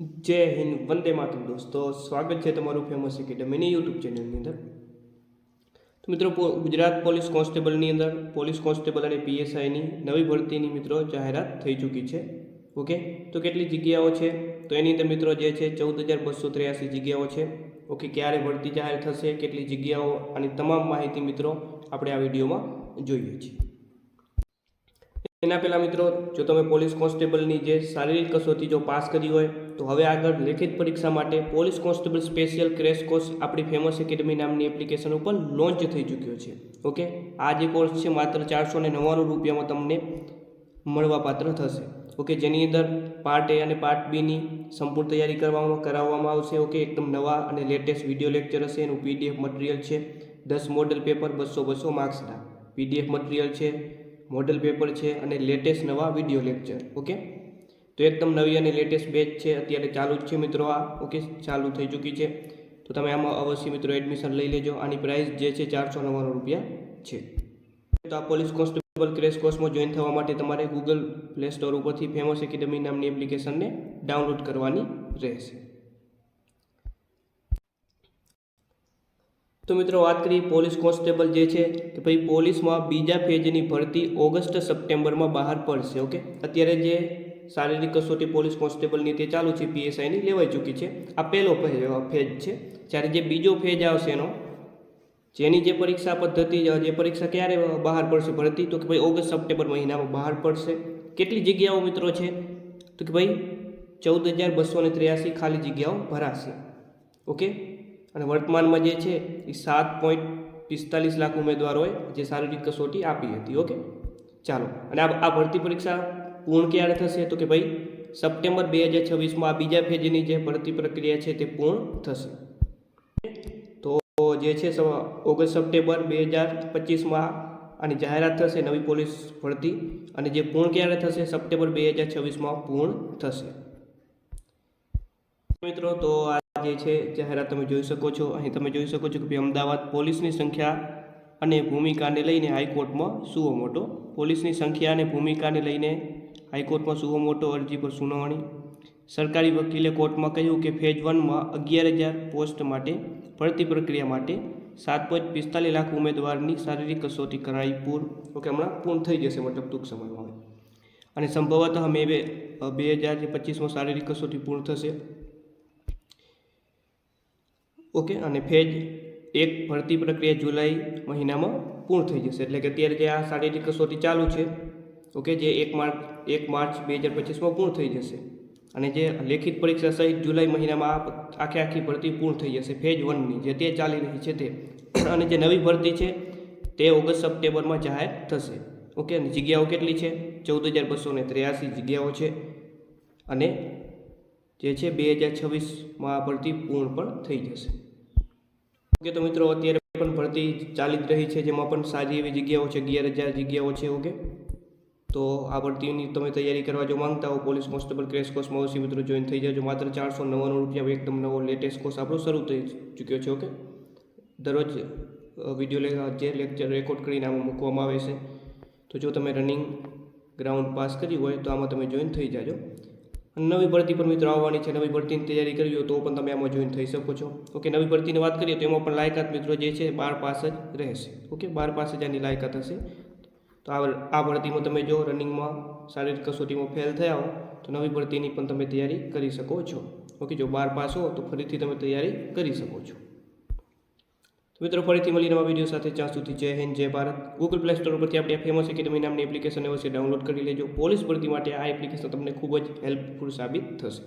જય હિન્દ, વંદે માતરમ દોસ્તો. સ્વાગત છે તમારું ફેમસ એકેડમીની યુટ્યુબ ચેનલની અંદર. તો મિત્રો ગુજરાત પોલીસ કોન્સ્ટેબલની અંદર, પોલીસ કોન્સ્ટેબલ અને પીએસઆઈની નવી ભરતીની મિત્રો જાહેરાત થઈ ચૂકી છે. ઓકે? તો કેટલી જગ્યાઓ છે? તો એની અંદર મિત્રો જે છે, ચૌદ હજાર બસો ત્રેયાસી જગ્યાઓ છે. ઓકે, ક્યારે ભરતી જાહેર થશે, કેટલી જગ્યાઓ આની તમામ માહિતી મિત્રો આપણે આ વિડીયોમાં જોઈએ છીએ. એના પહેલાં મિત્રો, જો તમે પોલીસ કોન્સ્ટેબલની જે શારીરિક કસોટી જો પાસ કરી હોય તો હવે આગળ લેખિત પરીક્ષા માટે police constable special crash course આપણી ફેમસ એકેડમી નામની એપ્લિકેશન ઉપર લોન્ચ થઈ ચૂક્યો છે. ઓકે? આ જે કોર્સ છે માત્ર ચારસો ને નવ્વાણું રૂપિયામાં તમને મળવાપાત્ર થશે. ઓકે? જેની અંદર પાર્ટ એ અને પાર્ટ બીની સંપૂર્ણ તૈયારી કરવામાં, કરાવવામાં આવશે. ઓકે? એકદમ નવા અને લેટેસ્ટ વીડિયો લેક્ચર હશે. એનું પીડીએફ મટીરિયલ છે દસ મોડલ પેપર બસો બસો માર્ક્સના પીડીએફ મટીરિયલ છે મોડલ પેપર છે અને લેટેસ્ટ નવા વીડિયો લેક્ચર ઓકે? તો એકદમ નવી અને લેટેસ્ટ બેચ છે, અત્યારે ચાલુ જ છે મિત્રો આ. ઓકે ચાલુ થઈ ચૂકી છે. તો તમે આમાં અવશ્ય મિત્રો એડમિશન લઈ લેજો. આની પ્રાઇસ જે છે ચારસો નવ્વાણું રૂપિયા છે. તો આ પોલીસ કોન્સ્ટેબલ ક્રેશ કોર્સમાં જોઈન થવા માટે તમારે ગૂગલ પ્લે સ્ટોર ઉપરથી ફેમસ એકેડમી નામની એપ્લિકેશનને ડાઉનલોડ કરવાની રહેશે. તો મિત્રો વાત કરીએ પોલીસ કોન્સ્ટેબલ જે છે, કે ભાઈ પોલીસમાં બીજા ફેજની ભરતી ઓગસ્ટ સપ્ટેમ્બરમાં બહાર પડશે. ઓકે અત્યારે જે શારીરિક કસોટી પોલીસ કોન્સ્ટેબલની તે ચાલુ છે પીએસઆઈની લેવાઈ ચૂકી છે. આ પહેલો ફેજ છે. જ્યારે જે બીજો ફેજ આવશે એનો, જેની જે પરીક્ષા પદ્ધતિ જે પરીક્ષા ક્યારે બહાર પડશે ભરતી, તો કે ભાઈ ઓગસ્ટ, સપ્ટેમ્બર મહિનામાં બહાર પડશે. કેટલી જગ્યાઓ મિત્રો છે? તો કે ભાઈ ચૌદ હજાર બસો ને ત્ર્યાસી ખાલી જગ્યાઓ ભરાશે. ઓકે? અને વર્તમાનમાં જે છે, એ સાત પોઈન્ટ પિસ્તાલીસ લાખ ઉમેદવારોએ જે શારીરિક કસોટી આપી હતી. ઓકે? ચાલો. અને આ ભરતી પરીક્ષા પૂર્ણ ક્યારે થશે તો કે ભાઈ સપ્ટેમ્બર બે હજાર છવ્વીસમાં આ બીજા ફેજની જે ભરતી પ્રક્રિયા છે તે પૂર્ણ થશે. તો જે છે ઓગસ્ટ, સપ્ટેમ્બર બે હજાર પચીસમાં આની જાહેરાત થશે, નવી પોલીસ ભરતી અને જે પૂર્ણ ક્યારે થશે સપ્ટેમ્બર બે હજાર છવ્વીસમાં પૂર્ણ થશે. મિત્રો, તો આ જે છે જાહેરાત તમે જોઈ શકો છો. અહીં તમે જોઈ શકો છો કે ભાઈ અમદાવાદ પોલીસની સંખ્યા અને ભૂમિકાને લઈને હાઈકોર્ટમાં સુઓ મોટો. પોલીસની સંખ્યા અને ભૂમિકાને લઈને હાઈકોર્ટમાં સુઓ મોટો અરજી પર સુનાવણી. સરકારી વકીલે કોર્ટમાં કહ્યું કે ફેજ વનમાં અગિયાર હજાર પોસ્ટ માટે ભરતી પ્રક્રિયા માટે સાત પોઈન્ટ પિસ્તાલીસ લાખ ઉમેદવારની શારીરિક કસોટી કરાઈ પૂર. ઓકે, હમણાં પૂર્ણ થઈ જશે મતલબ ટૂંક સમયમાં અને સંભવતઃ મે બે બે હજાર પચીસમાં શારીરિક કસોટી પૂર્ણ થશે. ઓકે, અને ફેજ એક ભરતી પ્રક્રિયા જુલાઈ મહિનામાં પૂર્ણ થઈ જશે. એટલે કે અત્યારે જે આ શારીરિક કસોટી ચાલુ છે ઓકે જે એક માર્ચ એક માર્ચ બે હજાર પચીસમાં પૂર્ણ થઈ જશે. અને જે લેખિત પરીક્ષા સહિત જુલાઈ મહિનામાં આખે આખી ભરતી પૂર્ણ થઈ જશે, ફેજ વનની, જે તે ચાલી રહી છે તે. અને જે નવી ભરતી છે, તે ઓગસ્ટ સપ્ટેમ્બરમાં જાહેર થશે. ઓકે, અને જગ્યાઓ કેટલી છે? ચૌદ હજાર બસો ને ત્રેયાસી જગ્યાઓ છે. અને જે છે, બે હજાર છવ્વીસમાં ભરતી પૂર્ણ પણ થઈ જશે. ઓકે, તો મિત્રો, અત્યારે પણ ભરતી ચાલી જ રહી છે, જેમાં પણ સારી એવી જગ્યાઓ છે, અગિયાર હજાર જગ્યાઓ છે, ઓકે? તો આ ભરતીની તમે તૈયારી કરવા જો માંગતા હો, પોલીસ કોન્સ્ટેબલ ક્રેશ કોર્સમાં અવશ્ય મિત્રો જોઈન થઈ જજો માત્ર ચારસો નવ્વાણું રૂપિયા એકદમ નવો લેટેસ્ટ કોર્સ આપણો શરૂ થઈ ચૂક્યો છે ઓકે દરરોજ વીડિયો જે લેક્ચર રેકોર્ડ કરીને આમાં મૂકવામાં આવે છે. તો જો તમે રનિંગ ગ્રાઉન્ડ પાસ કરી હોય તો આમાં તમે જોઈન થઈ જાજો. નવી ભરતી પર મિત્રો આવવાની છે, નવી ભરતીની તૈયારી કરવી હોય તો પણ તમે આમાં જોઈન થઈ શકો છો. ઓકે નવી ભરતીની વાત કરીએ તો એમાં પણ લાયકાત મિત્રો જે છે, બાર પાસ જ રહેશે. ઓકે બાર પાસ જ આની લાયકાત હશે. તો આ આ ભરતીમાં તમે જો રનિંગમાં શારીરિક કસોટીમાં ફેલ થયા હો, તો નવી ભરતીની પણ તમે તૈયારી કરી શકો છો. ઓકે, જો બાર પાસ હો, તો ફરીથી તમે તૈયારી કરી શકો છો. તો મિત્રો, ફરીથી મળી નવા વીડિયો સાથે જ્યાં સુધી જય હિન્દ, જય ભારત. ગૂગલ પ્લે સ્ટોર પરથી આપણે ફેમસ એકેડમી નામની એપ્લિકેશન અવશ્ય ડાઉનલોડ કરી લેજો. પોલીસ ભરતી માટે આ એપ્લિકેશન તમને ખૂબ જ હેલ્પફુલ સાબિત થશે.